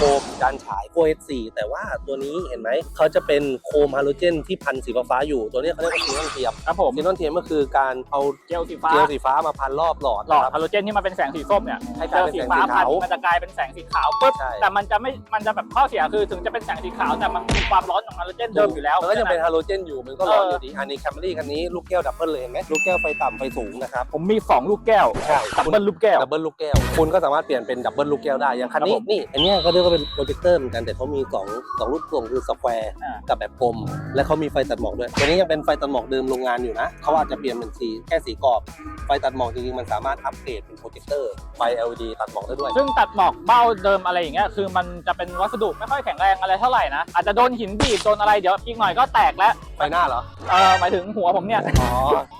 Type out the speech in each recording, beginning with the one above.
คมจานฉาย OS4 แต่ว่าตัวนี้เห็นไหม เขาจะเป็นโคมฮาโลเจนที่พันสีฟ้าๆอยู่ ตัวนี้เขาเรียกว่าซีนอนเทียมครับผมซีนอนเทียมก็คือการเอาเจลสีฟ้าเจลสีฟ้ามาพันรอบหลอดหลอดนะครับฮาโลเจนที่มันเป็นแสงสีส้มเนี่ยให้กเจลายลเป็นสีแสงฟ้าสีพัขานวมันจะกลายเป็นแสงสีขาวปุ๊บใช่ แต่มันจะไม่มันจะแบบข้อเสียคือถึงจะเป็นแสงสีขาวแต่มันมีความร้อนของฮาโลเจนเดิมอยู่แล้ว มันก็ยังเป็นฮาโลเจนอยู่มันก็ร้อนเออออยู่ดีอันนี้แคมรี่คันนี้ลูกแก้วดับเบิลเลยเห็นไหมลูกแก้วไฟต่ำไฟสูงนะครับ ผมมีสองลูกแก้วใช่ ดับเบิลลูกแก้ว ดับเบิลลูกแก้ว คุณก็สามารถเปลี่ยนเป็นดับเบิลลูกแก้วได้ อย่างคันนี้ ครับผม นี่ อันเนี้ยก็เรียกว่าเป็นโปรเจคเตอร์เหมือนกันแต่เขามีสองสองรูปทรงคือสแควร์อ่ากับแบบกลม และเขามีไฟตัดหมอกด้วยตัวนี้ยังเป็นไฟตัดหมอกเดิมโรงงานอยู่นะเขาอาจจะเปลี่ยนเป็นสีแค่สีกรอบ ไฟตัดหมอกจริงๆมันสามารถอัปเกรดเป็นโปรเจคเตอร์ไฟ LED ตัดหมอกได้ด้วย ซึ่งตัดหมอกเบ้าเดิมอะไรอย่างเงี้ยคือมันจะเป็นวัสดุไม่ค่อยแข็งแรงอะไรเท่าไหร่นะอาจจะโดนหินบีบโดนอะไรเดี๋ยวอีกหน่อยก็แตกแล้วไฟหน้าเหรอ เออหมายถึงหัวผมเนี่ยอ๋อ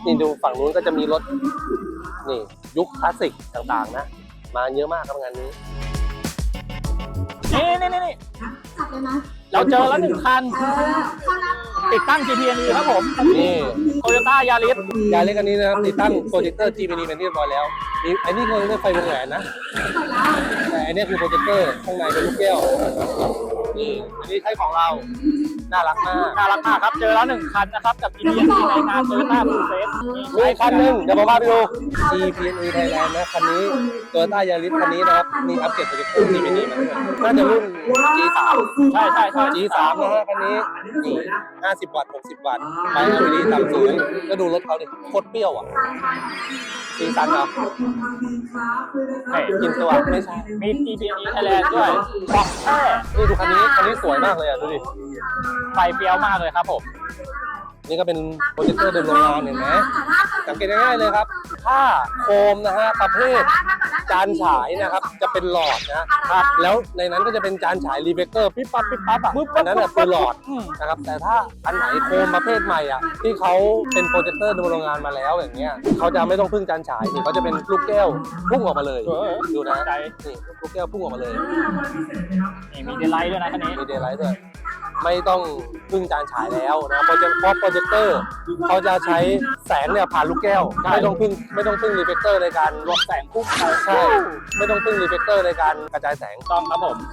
นี่ดูฝั่งนู้นก็จะมีรถ นี่ ยุคคลาสสิกต่างๆนะ มาเยอะมากครับงานนี้ นี่นี่นี่นี่จับเลยนะเราเจอแล้วหนึ่งคัน เออเข้านับติดตั้ง GPNE ครับผม นี่โตโยต้ายาริสยาเล็กอันนี้นะครับติดตั้งโปรเจคเตอร์ GPD เป็นที่เรียบร้อยแล้วนี่อันนี้คือเรียกไฟวงแหวนนะแต่อันนี้คือโปรเจคเตอร์ข้างในเป็นลูกแก้วนี่อันนี้ใช้ของเรา น่ารักมาก น่ารักมากครับ เจอแล้วหนึ่งคันนะครับ กับ GPNE ในงานโตโยต้าบูเฟสมีอีกคันหนึ่งเดี๋ยวผมพาไปดู GPNE Thailand นะคันนี้ตัวต้ายาริสคันนี้นะครับมีอัปเกรดโปรเจคเตอร์ GPD มาด้วย น่าจะรุ่น G3 ใช่ใช่ใช่ G3 นะฮะคันนี้นี่50วัตต์60วัตต์ไฟ LED ต่ำสูงก็ดูรถเขาดิโคตรเปรี้ยวอะซีซันครับเฮ้ยกินตัวไม่ใช่มี GPNE Thailand ด้วยบอกแค่นี่ดูคันนี้คันนี้สวยมากเลยอะดูดิไฟเฟี้ยวมากเลยครับผมนี่ก็เป็นโปรเจคเตอร์เดิมโรงงานเห็นไหมสังเกตง่ายๆเลยครับ ถ้าโคมนะฮะประเภท จานฉายนะครับจะเป็นหลอดนะครับแล้วในนั้นก็จะเป็นจานฉายรีเฟกเตอร์ปิ๊บปั๊บปิ๊บปั๊บอะอันนั้นอะคือหลอดอืมนะครับแต่ถ้าอันไหนโคมประเภทใหม่อะที่เขาเป็นโปรเจคเตอร์เดิมโรงงานมาแล้วอย่างเงี้ยเขาจะไม่ต้องพึ่งจานฉายนี่เขาจะเป็นลูกแก้วพุ่งออกมาเลยเออดูนะใจนี่ลูกแก้วพุ่งออกมาเลยนี่มีเดลไลท์ด้วยนะคันนี้มีเดย์ไลท์ด้วย ไม่ต้องพึ่งจานฉายแล้วนะโปรเจคเพราะโปรเจคเตอร์เขาจะใช้แสงเนี่ยผ่านลูกแก้วใช่ไม่ต้องพึ่งไม่ต้องพึ่งรีเฟกเตอร์ในการรวมแสงพุ่งไปใช่ ไม่ต้องพึ่งรีเฟกเตอร์ในการกระจายแสง ต้องครับผม